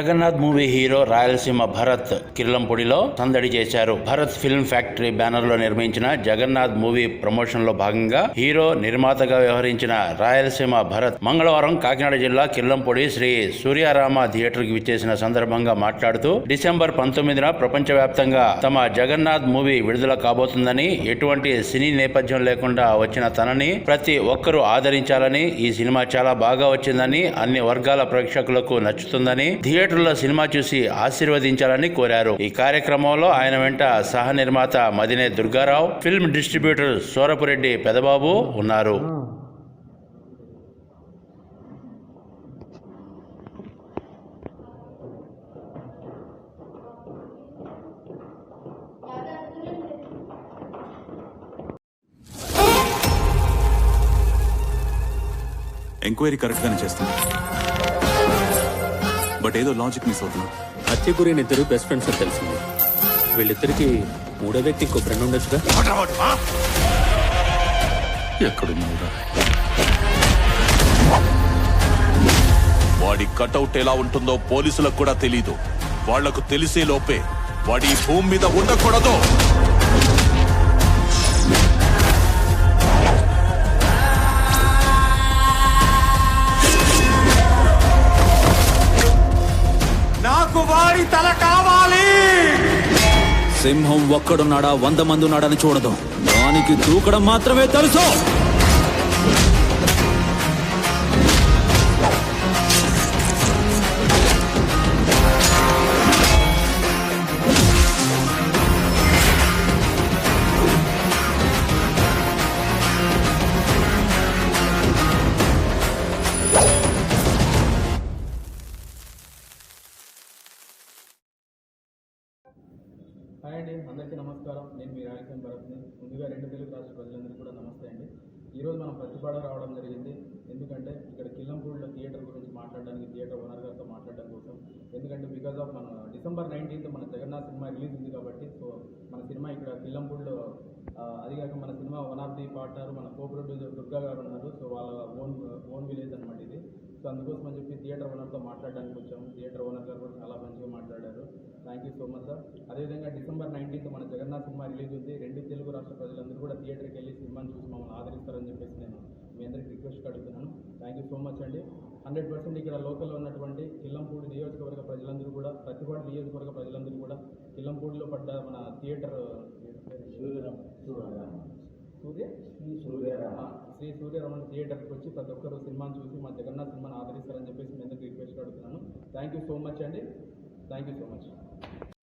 Jagannadh movie hero Rayalaseema Bharat కిర్లంపొడిలో సందడి చేశారు. భరత్ ఫిల్మ్ ఫ్యాక్టరీ బ్యానర్లో నిర్మించిన జగన్నాథ్ మూవీ ప్రమోషన్లో భాగంగా హీరో నిర్మాతగా వ్యవహరించిన రాయలసీమ భరత్ మంగళవారం కాకినాడ జిల్లా కిర్లంపొడి శ్రీ సూర్యారామ థియేటర్కి విచ్చేసిన సందర్భంగా మాట్లాడుతూ డిసెంబర్ పంతొమ్మిదిన ప్రపంచవ్యాప్తంగా తమ జగన్నాథ్ మూవీ విడుదల కాబోతుందని ఎటువంటి సినీ నేపథ్యం లేకుండా వచ్చిన తనని ప్రతి ఒక్కరూ ఆదరించాలని ఈ సినిమా చాలా బాగా వచ్చిందని అన్ని వర్గాల ప్రేక్షకులకు నచ్చుతుందని థియేటర్ థియేటర్లో సినిమా చూసి ఆశీర్వదించాలని కోరారు. ఈ కార్యక్రమంలో ఆయన వెంట సహ నిర్మాత మదినే దుర్గారావు ఫిల్మ్ డిస్ట్రిబ్యూటర్ సూరపురెడ్డి పెదబాబు ఉన్నారు. ఎంక్వైరీ కరెక్ట్ చేస్తాను చేస్తుంది బట్ ఏదో లాజిక్ మిస్ అవుతున్నా హత్య గురైన ఇద్దరు బెస్ట్ ఫ్రెండ్స్ అని తెలిసింది. వీళ్ళిద్దరికి మూడో వ్యక్తి ఇంకో ఫ్రెండ్ ఉండొచ్చుగా? ఎక్కడున్నావురా? వాడి కటౌట్ ఎలా ఉంటుందో పోలీసులకు కూడా తెలీదు. వాళ్ళకు తెలిసే లోపే వాడి భూమి మీద ఉండకూడదు. తల కావాలి. సింహం ఒక్కడున్నాడా వంద మంది ఉన్నాడని చూడదు. దానికి దూకడం మాత్రమే తెలుసు. హాయ్ అండి అందరికీ నమస్కారం. నేను మీ రాయలసీమ భరత్ని. ముందుగా రెండు తెలుగు రాష్ట్ర ప్రజలందరికీ కూడా నమస్తే అండి. ఈరోజు మనం ప్రతిపాడ రావడం జరిగింది. ఎందుకంటే ఇక్కడ కిల్లంపూడిలో థియేటర్ గురించి మాట్లాడడానికి థియేటర్ ఓనర్ గారితో మాట్లాడడం కోసం. ఎందుకంటే బికాజ్ ఆఫ్ మన డిసెంబర్ నైన్టీన్త్ మన జగన్నాథ్ సినిమా రిలీజ్ ఉంది కాబట్టి సో మన సినిమా ఇక్కడ కిల్లంపూడిలో ఆ, అది కాక మన సినిమా వన్ ఆఫ్ ది పార్ట్నర్ మన కో ప్రొడ్యూసర్ దుర్గా గారు ఉన్నారు. సో వాళ్ళ ఓన్ ఓన్ విలేజ్ అనమాట ఇది. సో అందుకోసం అని చెప్పి థియేటర్ ఓనర్తో మాట్లాడడానికి వచ్చాము. థియేటర్ ఓనర్ గారు కూడా చాలా మంచిగా మాట్లాడారు thank you so much sir అదేవిధంగా డిసెంబర్ నైన్టీన్త్ మన జగన్నాథ్ సినిమా రిలీజ్ ఉంది. రెండు తెలుగు రాష్ట్ర ప్రజలందరూ కూడా థియేటర్కి వెళ్ళి సినిమాని చూసి మమ్మల్ని ఆదరిస్తారని చెప్పేసి నేను మీ అందరికి రిక్వెస్ట్ అడుగుతున్నాను. థ్యాంక్ యూ సో మచ్ అండి. హండ్రెడ్ పర్సెంట్ ఇక్కడ లోకల్లో ఉన్నటువంటి కిల్లంపూడి నియోజకవర్గ ప్రజలందరూ కూడా ప్రతిపాడు నియోజకవర్గ ప్రజలందరూ కూడా కిల్లంపూడిలో పడ్డ మన థియేటర్ సూర్య? శ్రీ సూర్యరమణ థియేటర్కి వచ్చి ప్రతి ఒక్కరు సినిమాని చూసి మా జగన్నాథ్ సినిమాని ఆదరిస్తారని చెప్పేసి మీ అందరికి రిక్వెస్ట్ అడుగుతున్నాను. థ్యాంక్ యూ సో మచ్ అండి. Thank you so much